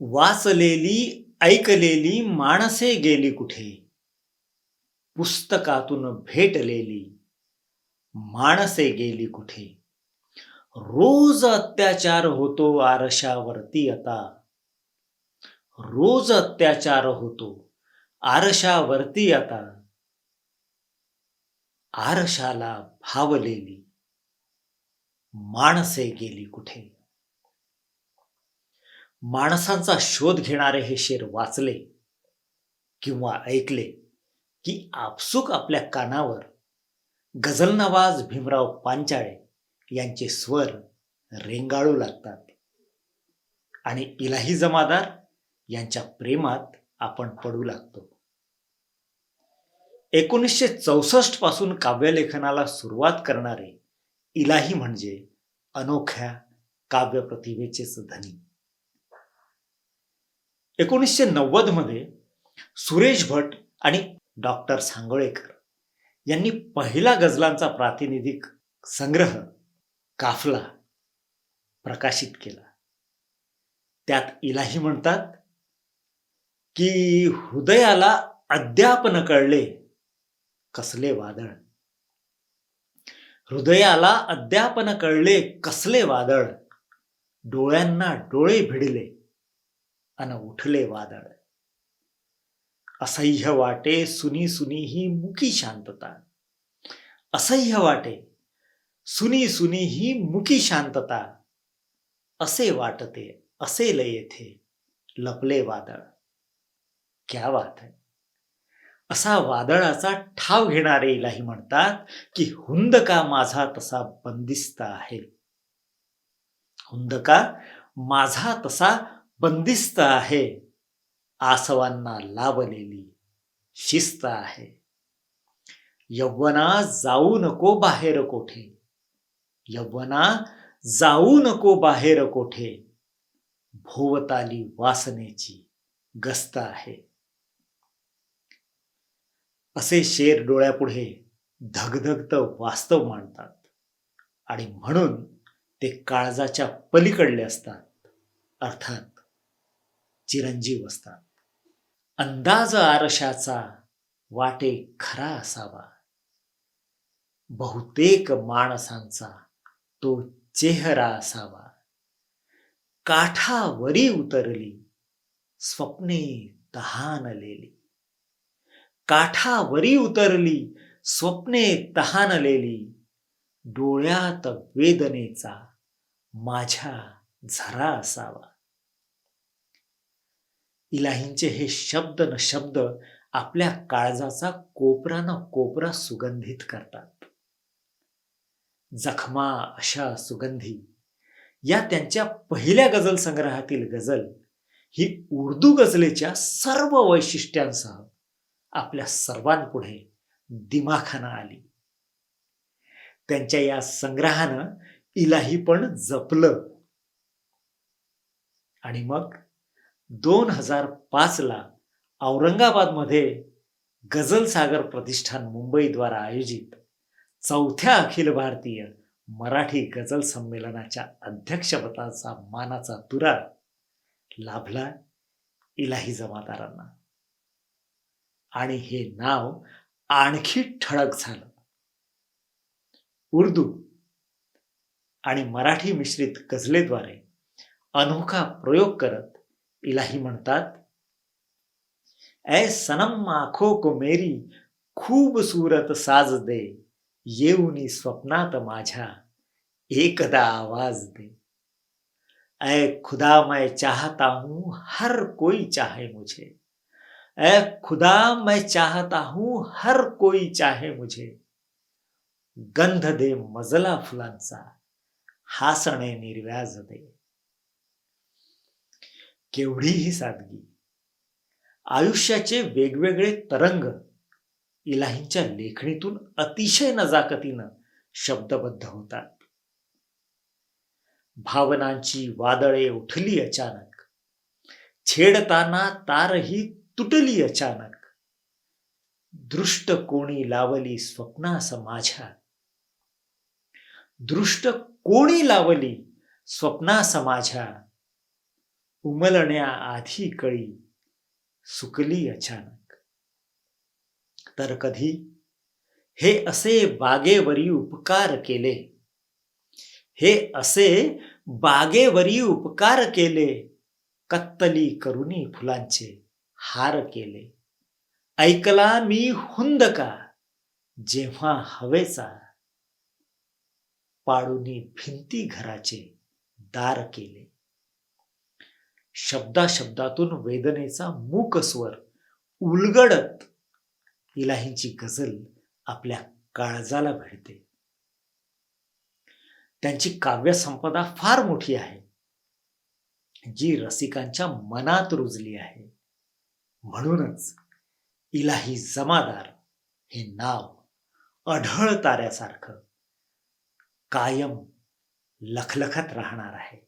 वाचलेली ऐकलेली माणसे गेली कुठे? पुस्तकातून भेटलेली माणसे गेली कुठे? रोज अत्याचार होतो आरशावरती आता. रोज अत्याचार होतो आरशावरती आता. आरशाला भावलेली माणसे गेली कुठे? माणसांचा शोध घेणारे हे शेर वाचले किंवा ऐकले की आपसुक आपल्या कानावर गझलनवाज भीमराव पांचाळे यांचे स्वर रेंगाळू लागतात. आणि इलाही जमादार यांच्या प्रेमात आपण पडू लागतो. एकोणीसशे चौसष्टपासून काव्यलेखनाला सुरुवात करणारे इलाही म्हणजे अनोख्या काव्य प्रतिभेचेच धनी. एकोणीसशे नव्वदमध्ये सुरेश भट आणि डॉक्टर सांगोळेकर यांनी पहिला गझलांचा प्रातिनिधिक संग्रह काफला प्रकाशित केला. त्यात इलाही म्हणतात की हृदयाला अद्याप न कळले कसले वादळ. हृदयाला अद्याप न कळले कसले वादळ. डोळ्यांना डोळे भिडले अन उठले वादळ. असह्य वाटे सुनी सुनी ही मुकी शांतता. असह्य वाटे सुनी सुनी ही मुकी शांतता. असे वाटते असेल येथे लपले वादळ. क्या बात है? असा वादळाचा ठाव घेणारे इलाही म्हणतात की हुंदका माझा तसा बंदिस्त आहे? हुंदका माझा तसा बंदिस्त आहे. आसवांना लावलेली शिस्त आहे. यव्वना जाऊ नको बाहेर कोठे? यव्वना जाऊ नको बाहेर कोठे? भोवताली वासनेची गस्त आहे. असे शेर डोळ्यापुढे धगधगत वास्तव मांडतात. आणि म्हणून ते काळजाच्या पलीकडले असतात. अर्थात चिरंजीव असतात. अंदाज आरशाचा वाटे खरा असावा. बहुतेक माणसांचा तो चेहरा असावा. काठावरी उतरली स्वप्ने तहानलेली काठावरी उतरली स्वप्ने तहानलेली डोळ्यात वेदनेचा माझ्या झरा असावा. इलाहींचे हे शब्द न शब्द आपल्या काळजाचा कोपरा न कोपरा सुगंधित करतात. जखमा अशा सुगंधी. या त्यांच्या पहिल्या गझल संग्रहातील गझल ही उर्दू गझलेच्या सर्व वैशिष्ट्यांसह आपल्या सर्वांपुढे दिमाखाना आली. त्यांच्या या संग्रहानं इलाही पण जपलं. आणि मग दोन हजार पाचला औरंगाबादमध्ये गझल सागर प्रतिष्ठान मुंबईद्वारा आयोजित चौथ्या अखिल भारतीय मराठी गझल संमेलनाच्या अध्यक्षपदाचा मानाचा तुरा लाभला इलाही जमादारांना. आणि हे नाव आणखी ठळक झालं. उर्दू आणि मराठी मिश्रित गझलेद्वारे अनोखा प्रयोग करत इलाही म्हणतात, ऐ सनम आँखों को मेरी खूबसूरत साज दे, येऊनी स्वप्नात माझ्या एकदा आवाज़ दे। ऐ खुदा मैं चाहता हूँ हर कोई चाहे मुझे। ऐ खुदा मैं चाहता हूँ हर कोई चाहे मुझे। गंध दे मजला फुलांचा, हासणे निर्व्याज दे। केवढीही सादगी. आयुष्याचे वेगवेगळे तरंग इलाहींच्या लेखणीतून अतिशय नजाकतीनं शब्दबद्ध होतात. भावनांची वादळे उठली अचानक. छेडताना तारही तुटली अचानक. दृष्ट कोणी लावली स्वप्नास माझ्या. दृष्ट कोणी लावली स्वप्नास माझ्या. उमलण्याआधी कळी सुकली अचानक. तर कधी? हे असे बागेवरी उपकार केले. हे असे बागेवरी उपकार केले. कत्तली करुणी फुलांचे हार केले. ऐकला मी हुंद का? जेव्हा हवेचा पाडूनी भिंती घराचे दार केले. शब्दाशब्दातून वेदनेचा मूक स्वर उलगडत इलाहींची गझल आपल्या काळजाला भिडते. त्यांची काव्यसंपदा फार मोठी आहे. जी रसिकांच्या मनात रुजली आहे. म्हणूनच इलाही जमादार हे नाव अढळ ताऱ्यासारखं कायम लखलखत राहणार आहे.